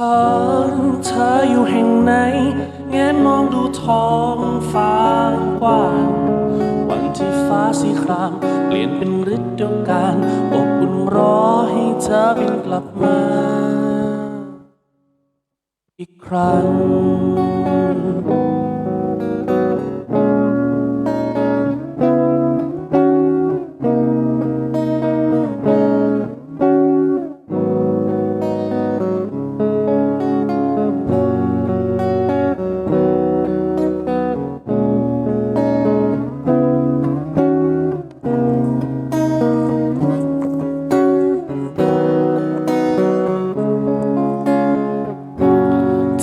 อเธออยู่แห่งไหนแงนมองดูท้องฟ้ากว้างวันที่ฟ้าสีคราม เปลี่ยนเป็นฤดูกาลอบอุ่นรอให้เธอบินกลับมา อีกครั้ง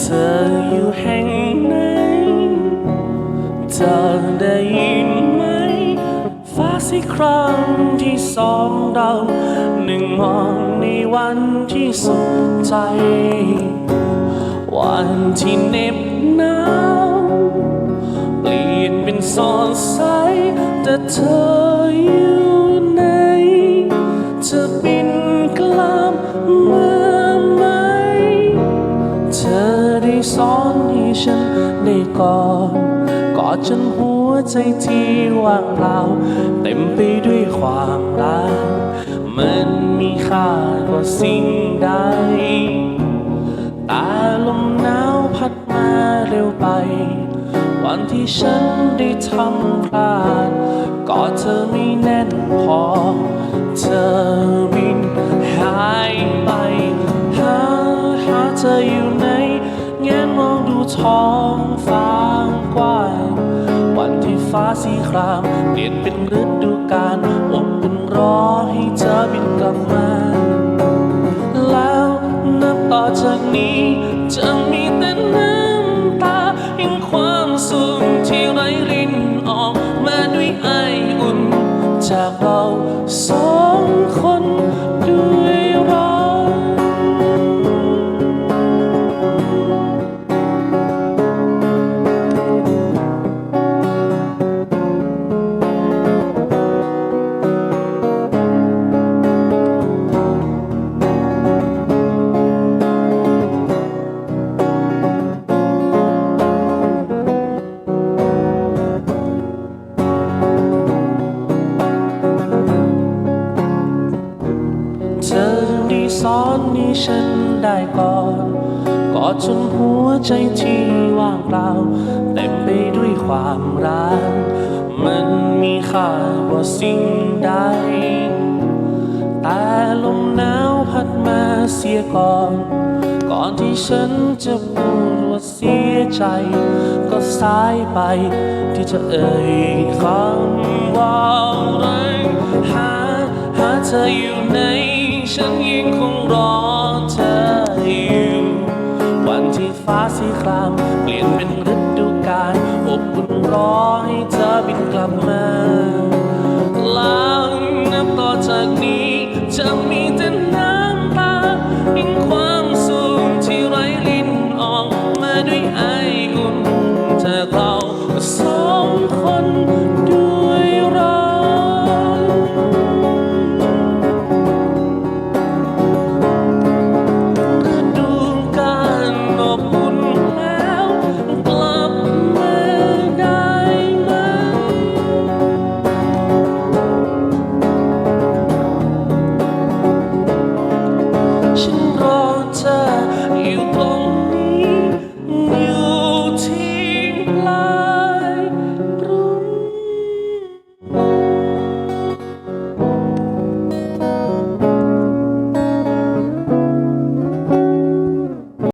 ธออยู่แห่งไหนเธอได้ยินไหม ฟ้าสีครามที่สองดาวหนึ่งมองในวันที่สดใจ วันที่เน็บหนาวเปลี่ยนเป็นสอดใสแต่เธออยู่ไหนเธอ กอดกอดจนหัวใจที่ว่างเปล่า เต็มไปด้วยความรักมันมีค่ากว่าสิ่งใดตาลมหนาวพัดมาเร็วไป วันที่ฉันได้ทำพลาดกอดเธอไม่แน่นพอ เธอบินหายไป หาหาเธออยู่ไหนแงนมองดูท้องฟ้า ที่ฟ้าสีคราม เปลี่ยนเป็นฤดูกาลอบอุ่นรอให้เธอบินกลับมา แล้วนับต่อจากนี้ จะมีแต่น้ำตาแห่งความสุขที่ไหลรินออกมาด้วยไออุ่น จากเราสองคนด้วย อนให้ฉันได้ก่อนกอดจนหัวใจที่ว่างเปล่าเต็มไปด้วยความรัก มันมีค่ากว่าสิ่งใด แต่ลมหนาวพัดมาเสียก่อน ก่อนที่ฉันจะพูดว่าเสียใจ ก็สายไปที่จะเอ่ยคำว่ารักหาหาเธออยู่ไหน ฉันยังคงรอเธออยู่วันที่ฟ้าสีคราม เปลี่ยนเป็นฤดูกาลอบอุ่นรอให้เธอบินกลับมา หลังนับต่อจากนี้